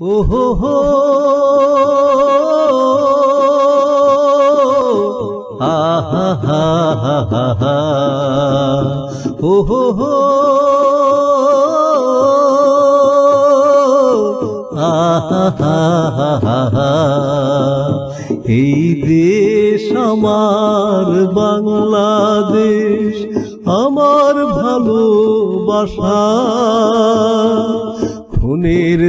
ওহো হো আহা হা হা হা হা হো এই দেশ আমার বাংলাদেশ আমার ভালোবাসা।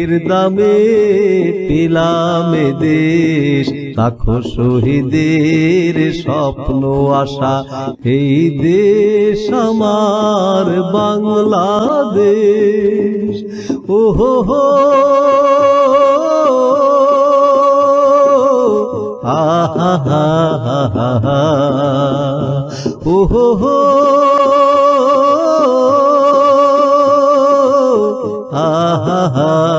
খুনের দামে পেলাম দেশ। লাখো শহীদের স্বপ্ন, আশা, এই দেশ আমার বাংলাদেশ। ওহো, হো, আহা হা হা হা। ওহো, হো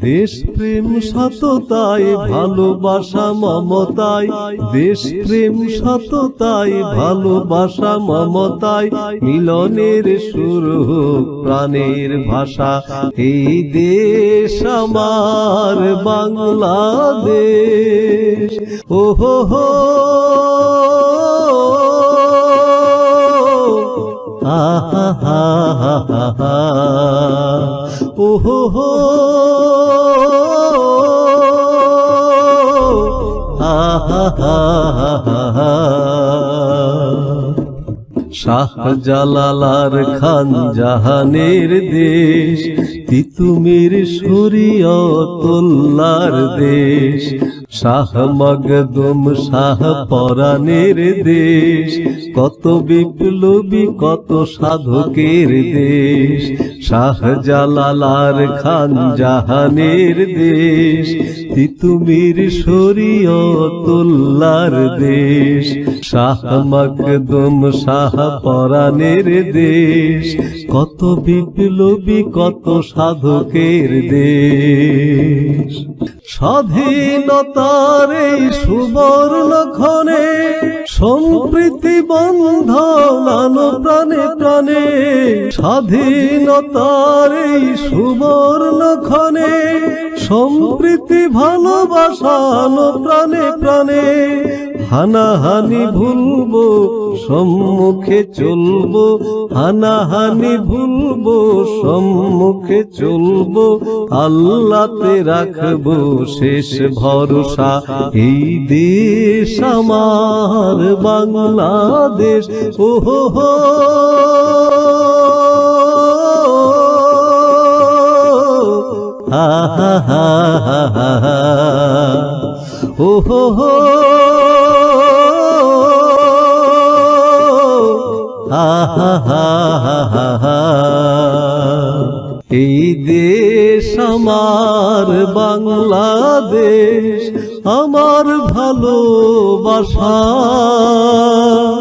দেশ প্রেম সততাই ভালোবাসা মমতাই দেশ প্রেম সততাই ভালোবাসা মমতাই মিলনের সুর প্রাণের ভাষা। এই দেশ আমার বাংলাদেশ। ওহো হো আহা হা হা হা হা। ওহো হো আহা হা হা হা হা শাহজালালার খান জাহানের দেশ তিতুমির শরীয়তুল্লার দেশ, শাহ মগদুম শাহ পরাণের দেশ। কত বিপ্লবী, কত সাধকের দেশ। শাহজালালার খান জাহানের দেশ। তিতুমির শরীয়তুল্লার দেশ, শাহ মকদুম, শাহ পরাণের দেশ। কত বিপ্লবী, কত সাধকের দেশ। স্বাধীনতার এই সুবর্ণ ক্ষণে সম্প্রীতি বন্ধন প্রাণে প্রাণে। স্বাধীনতার এই সুবর্ণ ক্ষণে সম্প্রীতি ভালোবাসা আনো প্রাণে প্রাণে। হানাহানি ভুলবো, সম্মুখে চলবো। হানাহানি ভুলবো, সম্মুখে চলবো। আল্লাতে রাখব শেষ ভরসা। এই দেশ আমার বাংলাদেশ। ওহো হো। হা হা হা হা, হো, হা। হা। এই দেশ আমার বাংলাদেশ আমার ভালোবাসা।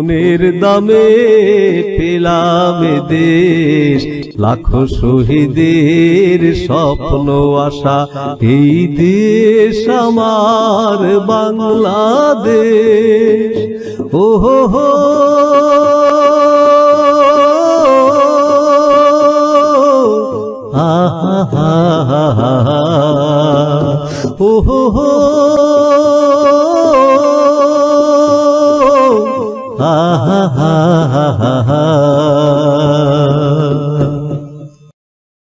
খুনের দামে পেলাম দেশ। লাখো শহীদের স্বপ্ন আশা এই দেশ আমার বাংলাদেশ। ও হো আহা হা হা হা হা